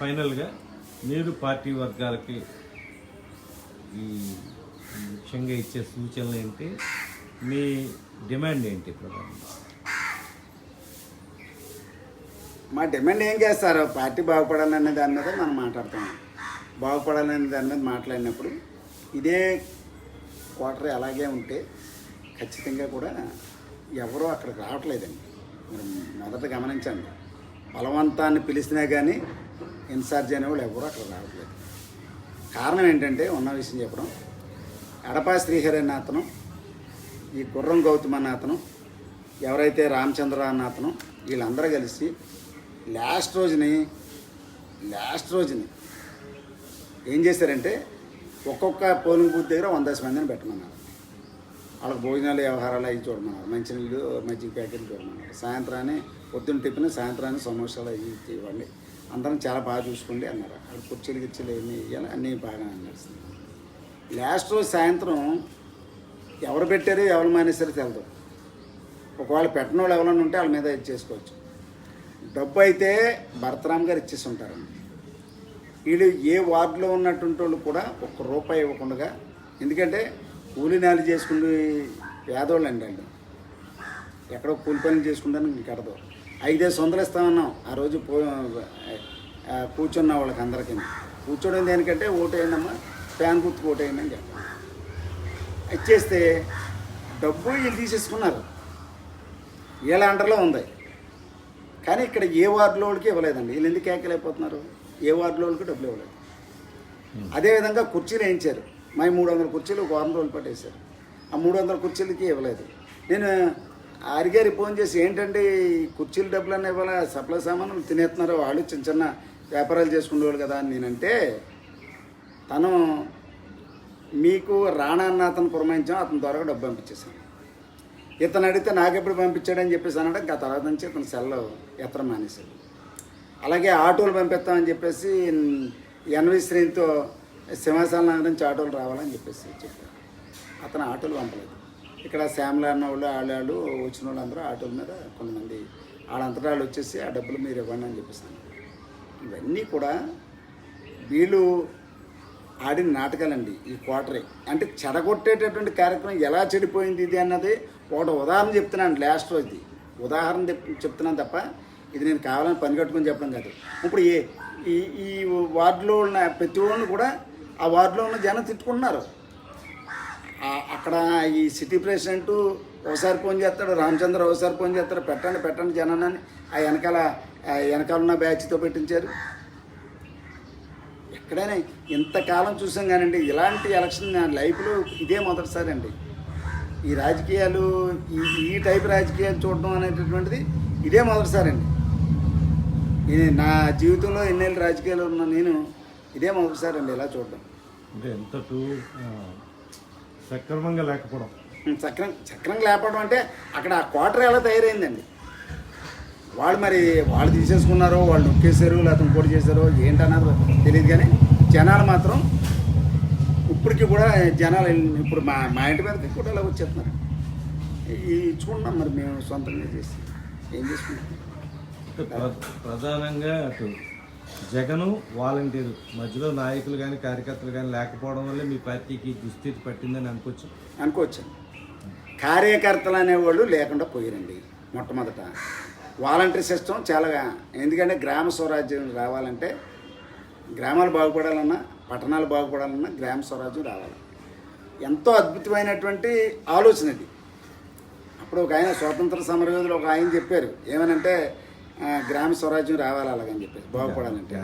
ఫైనల్గా మీరు పార్టీ వర్గాలకి ఈ ముఖ్యంగా ఇచ్చే సూచనలు ఏంటి? మీ డిమాండ్ ఏంటి ప్రధానంగా మా డిమాండ్ ఏం చేస్తారు? పార్టీ బాగుపడాలనే దాని మీద మనం మాట్లాడుతాం. బాగుపడాలనే దాని మీద మాట్లాడినప్పుడు ఇదే క్వార్టర్ అలాగే ఉంటే ఖచ్చితంగా కూడా ఎవరూ అక్కడికి రావట్లేదండి. మీరు మొదట గమనించండి. బలవంతాన్ని పిలిచినా కానీ ఇన్ఛార్జ్ అనేవాళ్ళు ఎవరు అక్కడ రావట్లేదు. కారణం ఏంటంటే ఉన్న విషయం చెప్పడం. అడపా శ్రీహరి అన్న అతను ఈ గుర్రం గౌతమ్ అన్న అతను ఎవరైతే రామచంద్ర అన్న అతను వీళ్ళందరూ కలిసి లాస్ట్ రోజుని లాస్ట్ రోజుని ఏం చేశారంటే ఒక్కొక్క పోలింగ్ బూత్ దగ్గర వంద మందిని పెట్టమన్నారు. వాళ్ళకి భోజనాలు వ్యవహారాలు అవి చూడమన్నారు. మంచినీళ్ళు మజ్జిగ ప్యాకెట్లు చూడమన్నారు. సాయంత్రాన్ని పొద్దున్న టిఫిన్ సాయంత్రాన్ని సమోసాలు అవి ఇవ్వండి. అందరం చాలా బాగా చూసుకోండి అన్నారు. అక్కడ కుర్చీలు గిర్చీలు ఏమి ఇవ్వాలి అన్నీ బాగా నడుస్తుంది లాస్ట్ రోజు సాయంత్రం ఎవరు పెట్టారు ఎవరు మానేశారో తెలదు. ఒకవేళ పెట్టిన వాళ్ళు ఎవరైనా ఉంటే వాళ్ళ మీద ఇది చేసుకోవచ్చు. డబ్బు అయితే భరతరామ్ గారు ఇచ్చేసి ఉంటారండి వీళ్ళు ఏ వార్డులో ఉన్నటువంటి వాళ్ళు కూడా ఒక్క రూపాయి ఇవ్వకుండా ఎందుకంటే కూలి నాలి చేసుకుని పేదోళ్ళు అండి వాళ్ళు. ఎక్కడో కూలి పనులు చేసుకుంటాను కడదు ఐదేసి వందలు ఇస్తామన్నాం ఆ రోజు కూర్చున్న వాళ్ళకి అందరికీ కూర్చోవడం దేనికంటే ఓటు అయిందమ్మా ఫ్యాన్ గుర్తుకు ఓటు అయిందని చెప్పాను ఇచ్చేస్తే డబ్బు వీళ్ళు తీసేసుకున్నారు. వీళ్ళ అండర్లో ఉంది. కానీ ఇక్కడ ఏ వార్డులో వాళ్ళకి ఇవ్వలేదండి. వీళ్ళు ఎందుకు కేకలేకపోతున్నారు ఏ వార్డులో వాళ్ళకి డబ్బులు ఇవ్వలేదు. అదేవిధంగా కుర్చీలు వేయించారు. మా మూడు వందల కుర్చీలు ఒక వారం రోజులు పట్టేశారు ఆ మూడు వందల కుర్చీలకి ఇవ్వలేదు. నేను ఆరిగారి ఫోన్ చేసి ఏంటంటే ఈ కుర్చీల డబ్బులన్నీ ఇవాళ సప్లై సామాన్లు తినేస్తున్నారు వాళ్ళు చిన్న చిన్న వ్యాపారాలు చేసుకునేవాళ్ళు కదా అని నేనంటే తను మీకు రాణా అన్న అతను పురమాయించాం అతని ద్వారా డబ్బు పంపించేశాను. ఇతను అడిగితే నాకెప్పుడు పంపించాడని చెప్పేసి అనడం ఇంకా తర్వాత నుంచి ఇతను సెల్ ఎత్తడం మానేశాడు. అలాగే ఆటోలు పంపిస్తామని చెప్పేసి ఎన్వి శ్రేణితో సింహాసనం నుంచి ఆటోలు రావాలని చెప్పేసి చెప్పారు. అతను ఆటోలు పంపలేదు. ఇక్కడ శ్యామల అన్న వాళ్ళు వాళ్ళు వాళ్ళు వచ్చిన వాళ్ళందరూ ఆటోల మీద కొంతమంది వాళ్ళంతటా వాళ్ళు వచ్చేసి ఆ డబ్బులు మీరు ఇవ్వండి అని చెప్పేసాను. ఇవన్నీ కూడా వీళ్ళు ఆడిన నాటకాలండి ఈ క్వార్టరే. అంటే చెడగొట్టేటటువంటి కార్యక్రమం ఎలా చెడిపోయింది ఇది అన్నది ఒకటి ఉదాహరణ చెప్తున్నాను లాస్ట్ ఇది. ఉదాహరణ చెప్తున్నాను తప్ప ఇది నేను కావాలని పని కట్టుకొని చెప్పడం కాదు. ఇప్పుడు ఏ ఈ ఈ వార్డులో ఉన్న ప్రతి కూడా ఆ వార్డులో ఉన్న జనం తిట్టుకుంటున్నారు. అక్కడ ఈ సిటీ ప్రెసిడెంట్ ఒకసారి ఫోన్ చేస్తాడు రామచంద్ర ఒకసారి ఫోన్ చేస్తాడు పెట్టండి పెట్టండి జనాన్ని ఆ వెనకాల వెనకాల ఉన్న బ్యాచ్తో పెట్టించారు. ఎక్కడైనా ఇంతకాలం చూసాం కానండి ఇలాంటి ఎలక్షన్ నా లైఫ్లో ఇదే మొదటిసారి అండి. ఈ రాజకీయాలు ఈ ఈ టైప్ రాజకీయాలు చూడడం అనేటటువంటిది ఇదే మొదటిసారి అండి. ఇది నా జీవితంలో ఎన్నేళ్ళు రాజకీయాలు ఉన్న నేను ఇదే మొదటిసారి అండి ఇలా చూడడం అంటే ఎంత టూ సక్రమంగా లేకపోవడం. చక్రం చక్రం లేపడం అంటే అక్కడ ఆ క్వార్టర్ ఎలా తయారైందండి? వాళ్ళు మరి వాళ్ళు తీసేసుకున్నారో వాళ్ళు నొక్కేశారు లేకపోతే ఇంకోటి చేశారో ఏంటన్నారు తెలియదు కానీ జనాలు మాత్రం ఇప్పటికి కూడా జనాలు ఇప్పుడు మా మా ఇంటి మీదకి కూడా ఇలా వచ్చేస్తున్నారు. ఈ చూడండి మరి మేము సొంతంగా చేసి ఏం చేసుకుంటాం ప్రధానంగా అటు జగను వాలంటీర్ మధ్యలో నాయకులు కానీ కార్యకర్తలు కానీ లేకపోవడం వల్ల మీ పార్టీకి దుస్థితి పట్టిందని అనుకోవచ్చు? అనుకోవచ్చు. కార్యకర్తలు అనేవాళ్ళు లేకుండా పోయారండి మొట్టమొదట. వాలంటీర్ సిస్టమ్ చాలా ఎందుకంటే గ్రామ స్వరాజ్యం రావాలంటే గ్రామాలు బాగుపడాలన్నా పట్టణాలు బాగుపడాలన్నా గ్రామ స్వరాజ్యం రావాలి. ఎంతో అద్భుతమైనటువంటి ఆలోచన ఇది. అప్పుడు ఒక ఆయన స్వాతంత్ర సమరయోధులు ఒక ఆయన చెప్పారు ఏమనంటే గ్రామ స్వరాజ్యం రావాలి అలాగని చెప్పేసి బాగుపడాలంటే.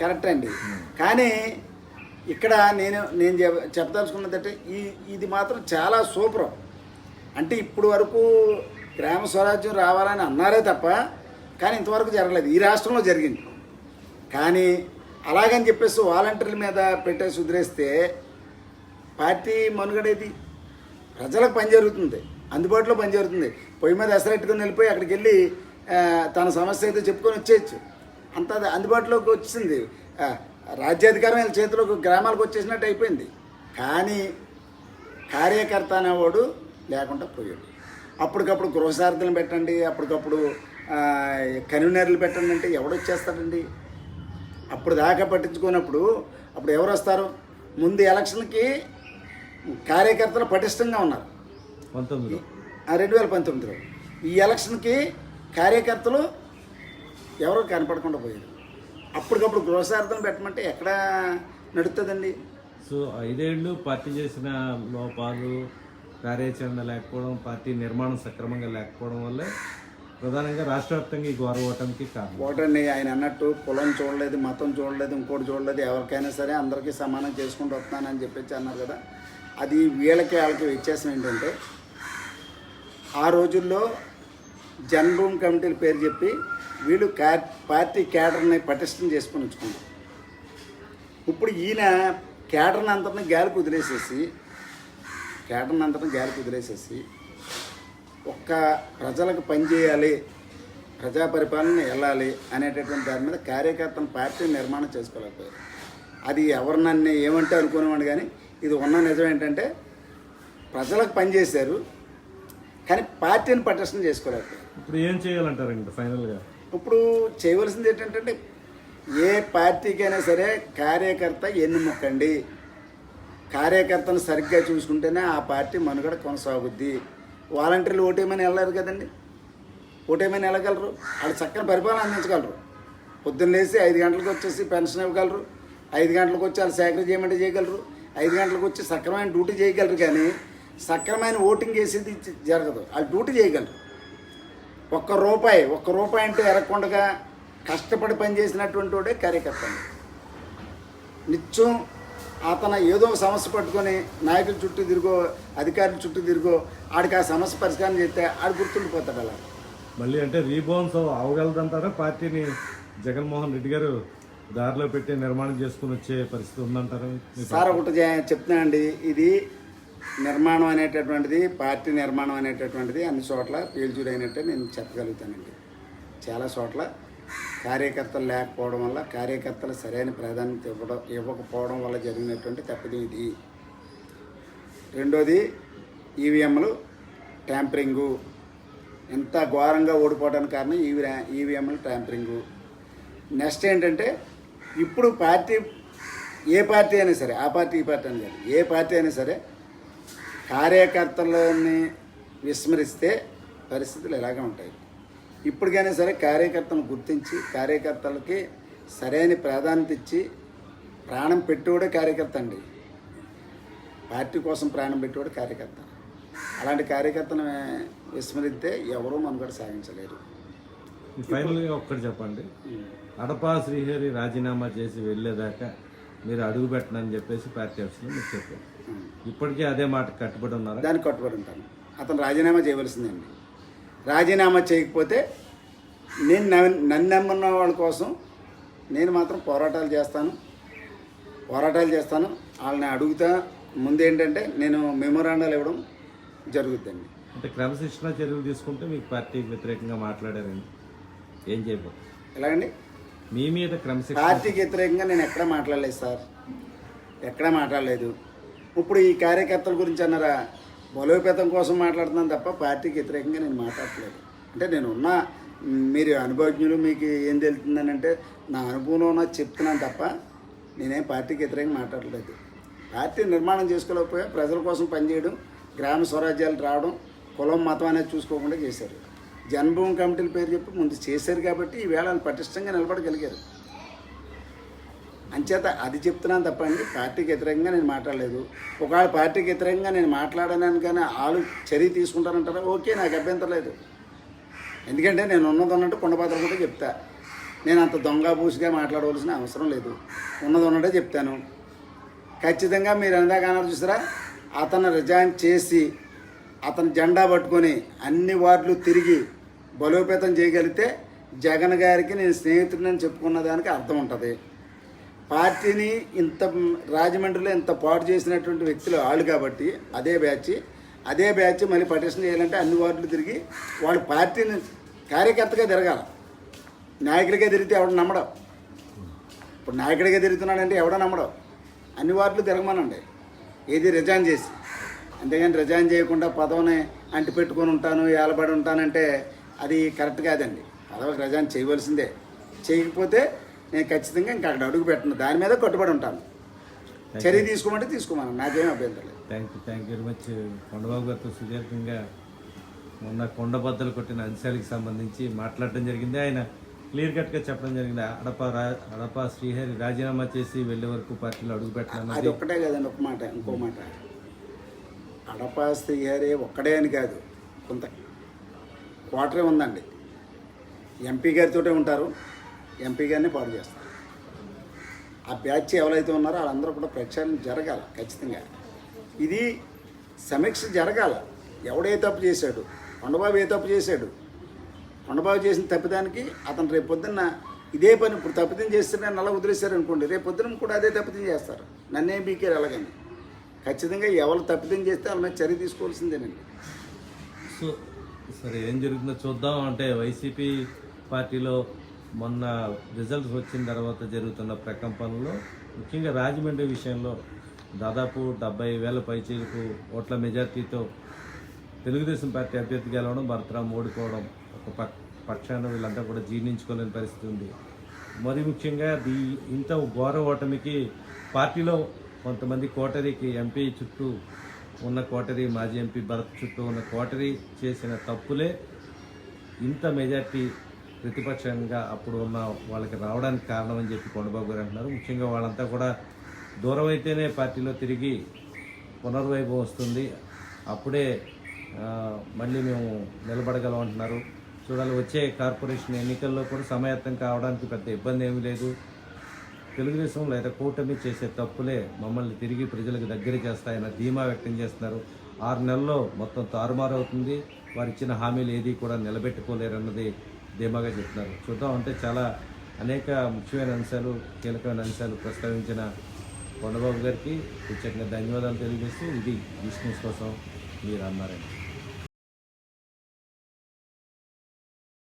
కరెక్ట్ అండి. కానీ ఇక్కడ నేను నేను చెప్ చెప్పదలుచుకున్నదంటే ఈ ఇది మాత్రం చాలా సూపర్. అంటే ఇప్పుడు వరకు గ్రామ స్వరాజ్యం రావాలని అన్నారే తప్ప కానీ ఇంతవరకు జరగలేదు. ఈ రాష్ట్రంలో జరిగింది. కానీ అలాగని చెప్పేసి వాలంటీర్ల మీద పెట్టేసి వదిలేస్తే పార్టీ మనుగడేది ప్రజలకు పని జరుగుతుంది. అందుబాటులో పని జరుగుతుంది పొయ్యి మీద ఎసరెట్టుకుని వెళ్ళిపోయి అక్కడికి వెళ్ళి తన సమస్య అయితే చెప్పుకొని వచ్చేయచ్చు. అంత అందుబాటులోకి వచ్చింది. రాజ్యాధికారం వీళ్ళ చేతిలోకి గ్రామాలకు వచ్చేసినట్టు అయిపోయింది. కానీ కార్యకర్త అనేవాడు లేకుండా పోయాడు. అప్పటికప్పుడు గృహసారథులను పెట్టండి అప్పటికప్పుడు కన్వీనర్లు పెట్టండి అంటే ఎవడొచ్చేస్తాడండి అప్పుడు దాకా పట్టించుకున్నప్పుడు అప్పుడు ఎవరు వస్తారు? ముందు ఎలక్షన్కి కార్యకర్తలు పటిష్టంగా ఉన్నారు. పంతొమ్మిదిలో. రెండు వేల పంతొమ్మిదిలో. ఈ ఎలక్షన్కి కార్యకర్తలు ఎవరో కనపడకుండా పోయారు. అప్పటికప్పుడు గృహసార్థం పెట్టమంటే ఎక్కడ నడుస్తుందండి సో ఐదేళ్ళు పార్టీ చేసిన లోపాలు కార్యాచరణ లేకపోవడం పార్టీ నిర్మాణం సక్రమంగా లేకపోవడం వల్లే ప్రధానంగా రాష్ట్ర వ్యాప్తంగా ఈ ఘోర ఓటమికి కారణం. ఓటండి ఆయన అన్నట్టు కులం చూడలేదు మతం చూడలేదు ఇంకోటి చూడలేదు ఎవరికైనా సరే అందరికీ సమానం చేసుకుంటూ వస్తున్నానని చెప్పేసి అన్నారు కదా. అది వీళ్ళకి వాళ్ళకి వ్యత్యాసం ఏంటంటే ఆ రోజుల్లో జనరల్ రూమ్ కమిటీల పేరు చెప్పి వీళ్ళు క్యా పార్టీ క్యాడర్ని పటిష్టం చేసుకొని ఉంచుకున్నారు. ఇప్పుడు ఈయన క్యాడర్ని అంతటిని గాలి వదిలేసేసి క్యాడర్ని అంతటిని గాలి వదిలేసేసి ఒక్క ప్రజలకు పనిచేయాలి ప్రజా పరిపాలన వెళ్ళాలి అనేటటువంటి దాని మీద కార్యకర్తను పార్టీ నిర్మాణం చేసుకోలేకపోయారు. అది ఎవరు నన్ను ఏమంటే అనుకునేవాడు కానీ ఇది ఉన్న నిజం ఏంటంటే ప్రజలకు పనిచేశారు కానీ పార్టీని పటిష్టం చేసుకోలేకపోయారు ఇప్పుడు ఏం చేయాలంటారండి ఫైనల్గా? ఇప్పుడు చేయవలసింది ఏంటంటే ఏ పార్టీకైనా సరే కార్యకర్త ఎన్నుముక్కండి. కార్యకర్తను సరిగ్గా చూసుకుంటేనే ఆ పార్టీ మనుగడ కొనసాగుద్ది. వాలంటీర్లు ఓటేమని వెళ్ళారు కదండి. ఓటేమని వెళ్ళగలరు. వాళ్ళు చక్కని పరిపాలన అందించగలరు. పొద్దున్న లేచి ఐదు గంటలకు వచ్చేసి పెన్షన్ ఇవ్వగలరు. ఐదు గంటలకు వచ్చి వాళ్ళు సేకరణ చేయమంటే చేయగలరు. ఐదు గంటలకు వచ్చి సక్రమైన డ్యూటీ చేయగలరు కానీ సక్రమైన ఓటింగ్ చేసేది జరగదు. వాళ్ళు డ్యూటీ చేయగలరు. ఒక్క రూపాయి ఒక్క రూపాయి అంటే ఎరగకుండా కష్టపడి పనిచేసినటువంటి వాడే కార్యకర్త. నిత్యం అతను ఏదో సమస్య పట్టుకొని నాయకుల చుట్టూ తిరిగో అధికారుల చుట్టూ తిరిగో ఆడికి ఆ సమస్య పరిష్కారం చేస్తే ఆడు గుర్తుండిపోతాడు అలా. మళ్ళీ అంటే రీబౌన్స్ అవగలదంటారా? పార్టీని జగన్మోహన్ రెడ్డి గారు దారిలో పెట్టి నిర్మాణం చేసుకుని వచ్చే పరిస్థితి ఉందంటారా? సార్ ఒకటి చె- చెప్తున్నానండి. ఇది నిర్మాణం అనేటటువంటిది పార్టీ నిర్మాణం అనేటటువంటిది అన్ని చోట్ల పీల్చుడైనట్టే నేను చెప్పగలుగుతానండి. చాలా చోట్ల కార్యకర్తలు లేకపోవడం వల్ల కార్యకర్తలు సరైన ప్రాధాన్యత ఇవ్వడం ఇవ్వకపోవడం వల్ల జరిగినటువంటి తప్పిది ఇది. రెండోది ఈవీఎంలు ట్యాంపరింగు. ఎంత ఘోరంగా ఓడిపోవడానికి కారణం ఈవీ ఈవీఎంలు ట్యాంపరింగు. నెక్స్ట్ ఏంటంటే ఇప్పుడు పార్టీ ఏ పార్టీ అయినా సరే ఆ పార్టీ ఈ పార్టీ అని కాదు ఏ పార్టీ అయినా సరే కార్యకర్తలని విస్మరిస్తే పరిస్థితులు ఇలాగే ఉంటాయి. ఇప్పటికైనా సరే కార్యకర్తలను గుర్తించి కార్యకర్తలకి సరైన ప్రాధాన్యత ఇచ్చి ప్రాణం పెట్టేవాడే కార్యకర్త అండి. పార్టీ కోసం ప్రాణం పెట్టేవాడు కార్యకర్త. అలాంటి కార్యకర్తను విస్మరిస్తే ఎవరూ మనుగడ సాగించలేరు. ఫైనల్గా ఒక్కటి చెప్పండి. అడపా శ్రీహరి రాజీనామా చేసి వెళ్ళేదాకా మీరు అడుగు పెట్టనని చెప్పేసి పార్టీ ఆఫీస్లో మీరు చెప్పారు. ఇప్పటికీ అదే మాట కట్టుబడి ఉన్నారా? దానికి కట్టుబడి ఉంటాను. అతను రాజీనామా చేయవలసిందండి. రాజీనామా చేయకపోతే నేను నన్ను నన్ను నమ్మున్న వాళ్ళ కోసం నేను మాత్రం పోరాటాలు చేస్తాను. పోరాటాలు చేస్తాను. వాళ్ళని అడుగుతా. ముందేంటంటే నేను మెమోరాండాలు ఇవ్వడం జరుగుద్దండి. అంటే క్రమశిక్షణ చర్యలు తీసుకుంటే మీకు పార్టీ వ్యతిరేకంగా మాట్లాడారండి ఏం చేయబోతుంది ఎలాగండి మీ మీద క్రమశిక్షణ పార్టీకి వ్యతిరేకంగా నేను ఎక్కడ మాట్లాడలేదు సార్. ఎక్కడ మాట్లాడలేదు. ఇప్పుడు ఈ కార్యకర్తల గురించి అన్నారా? బలోపేతం కోసం మాట్లాడుతున్నాను తప్ప పార్టీకి వ్యతిరేకంగా నేను మాట్లాడట్లేదు. అంటే నేను ఉన్న మీరు అనుభవజ్ఞులు మీకు ఏం తెలుతుందని అంటే నా అనుభవంలో ఉన్నది చెప్తున్నాను తప్ప నేనేం పార్టీకి వ్యతిరేకంగా మాట్లాడలేదు పార్టీ నిర్మాణం చేసుకోలేకపోయా ప్రజల కోసం పనిచేయడం గ్రామ స్వరాజ్యాలు రావడం కులం మతం అనేది చూసుకోకుండా చేశారు. జన్మభూమి కమిటీల పేరు చెప్పి ముందు చేశారు కాబట్టి ఈవేళ పటిష్టంగా నిలబడగలిగారు. అంచేత అది చెప్తున్నాను తప్పండి. పార్టీకి వ్యతిరేకంగా నేను మాట్లాడలేదు. ఒకవేళ పార్టీకి వ్యతిరేకంగా నేను మాట్లాడనాను కానీ వాళ్ళు చర్య తీసుకుంటారంటారా ఓకే నాకు అభ్యంతరం లేదు. ఎందుకంటే నేను ఉన్నది ఉన్నట్టు కుండపాత్ర కూడా చెప్తా. నేను అంత దొంగ పూసిగా మాట్లాడవలసిన అవసరం లేదు. ఉన్నది ఉన్నట్టే చెప్తాను. ఖచ్చితంగా మీరు ఎందాక అన్నారు చూసారా? అతను రిజైన్ చేసి అతను జెండా పట్టుకొని అన్ని వార్డులు తిరిగి బలోపేతం చేయగలిగితే జగన్ గారికి నేను స్నేహితుడిని చెప్పుకున్న దానికి అర్థం ఉంటుంది. పార్టీని ఇంత రాజమండ్రిలో ఇంత పాటు చేసినటువంటి వ్యక్తులు వాళ్ళు కాబట్టి అదే బ్యాచ్ అదే బ్యాచ్ మళ్ళీ పటిషన్ చేయాలంటే అన్ని వార్డులు తిరిగి వాళ్ళు పార్టీని కార్యకర్తగా తిరగాల. నాయకుడిగా తిరిగితే ఎవడు నమ్మడం. ఇప్పుడు నాయకుడిగా తిరుగుతున్నాడంటే ఎవడో నమ్మడం? అన్ని వార్డులు తిరగమనండి. ఏది రిజైన్ చేసి. అంతేగాని రిజైన్ చేయకుండా పదవిని అంటి పెట్టుకొని ఉంటాను ఏలబడి ఉంటానంటే అది కరెక్ట్ కాదండి. పదవికి రజాన్ చేయవలసిందే. చేయకపోతే నేను ఖచ్చితంగా ఇంకా అక్కడ అడుగు పెట్టను. దాని మీద కట్టుబడి ఉంటాను. చర్య తీసుకోమంటే తీసుకోమను. నాకేం అభ్యంతరం లేదు. Thank you thank you very much Kondababu గారితో సుదీర్ఘంగా మొన్న కొండబద్దలు కొట్టిన అంశాలకు సంబంధించి మాట్లాడడం జరిగింది. ఆయన క్లియర్ కట్గా చెప్పడం జరిగింది. అడప రా అడప శ్రీహరి రాజీనామా చేసి వెళ్ళే వరకు పార్టీలో అడుగు అది పెట్టాలన్నది ఒక్కటే కదండి ఒక మాట ఇంకో మాట. అడపా శ్రీహరి ఒక్కడే అని కాదు కొంత క్వార్టరే ఉందండి. ఎంపీ గారితోటే ఉంటారు. ఎంపీ గారిని పాడు చేస్తారు ఆ బ్యాచ్ ఎవరైతే ఉన్నారో వాళ్ళందరూ కూడా ప్రక్షాళన జరగాల ఖచ్చితంగా. ఇది సమీక్ష జరగాల. ఎవడే తప్పు చేశాడు? కొండబాబు ఏ తప్పు చేశాడు? కొండబాబు చేసిన తప్పిదానికి అతను రేపు పొద్దున్న ఇదే పని ఇప్పుడు తప్పిదం చేస్తే నల్ల వదిలేశారనుకోండి రేపు పొద్దున కూడా అదే తప్పిదం చేస్తారు. నన్నేం బీకారు అలాగని ఖచ్చితంగా ఎవరు తప్పిదం చేస్తే వాళ్ళ మీద చర్య తీసుకోవాల్సిందేనండి. సో సరే ఏం జరుగుతుందో చూద్దాం. అంటే వైసీపీ పార్టీలో మొన్న రిజల్ట్స్ వచ్చిన తర్వాత జరుగుతున్న ప్రకంపనలో ముఖ్యంగా రాజమండ్రి విషయంలో దాదాపు డెబ్బై వేల పైచీలకు ఓట్ల మెజార్టీతో తెలుగుదేశం పార్టీ అభ్యర్థి గెలవడం భరతరాం ఓడిపోవడం ఒక పక్ పక్షాన వీళ్ళంతా కూడా జీర్ణించుకోలేని పరిస్థితి ఉంది. మరి ముఖ్యంగా దీ ఇంత ఘోర ఓటమికి పార్టీలో కొంతమంది కోటరీకి ఎంపీ చుట్టూ ఉన్న కోటరీ మాజీ ఎంపీ భరత్ చుట్టూ ఉన్న కోటరీ చేసిన తప్పులే ఇంత మెజార్టీ ప్రతిపక్షంగా అప్పుడు ఉన్న వాళ్ళకి రావడానికి కారణం అని చెప్పి కొండబాబు గారు అంటున్నారు. ముఖ్యంగా వాళ్ళంతా కూడా దూరం అయితేనే పార్టీలో తిరిగి పునర్వైభవం వస్తుంది. అప్పుడే మళ్ళీ మేము నిలబడగలం అంటున్నారు. చూడాలి వచ్చే కార్పొరేషన్ ఎన్నికల్లో కూడా సమాయత్తం కావడానికి పెద్ద ఇబ్బంది ఏమీ లేదు. తెలుగుదేశం లేదా కూటమి చేసే తప్పులే మమ్మల్ని తిరిగి ప్రజలకు దగ్గర చేస్తాయన్న ధీమా వ్యక్తం చేస్తున్నారు. ఆరు నెలల్లో మొత్తం తారుమారు అవుతుంది వారు ఇచ్చిన హామీలు ఏది కూడా నిలబెట్టుకోలేరన్నది ధీమాగా చెప్తున్నారు. చూద్దాం అంటే చాలా అనేక ముఖ్యమైన అంశాలు కీలకమైన అంశాలు ప్రస్తావించిన కొండబాబు గారికి ప్రత్యేకంగా ధన్యవాదాలు తెలియజేస్తూ ఇది బిజినెస్ కోసం మీరు అన్నారండి.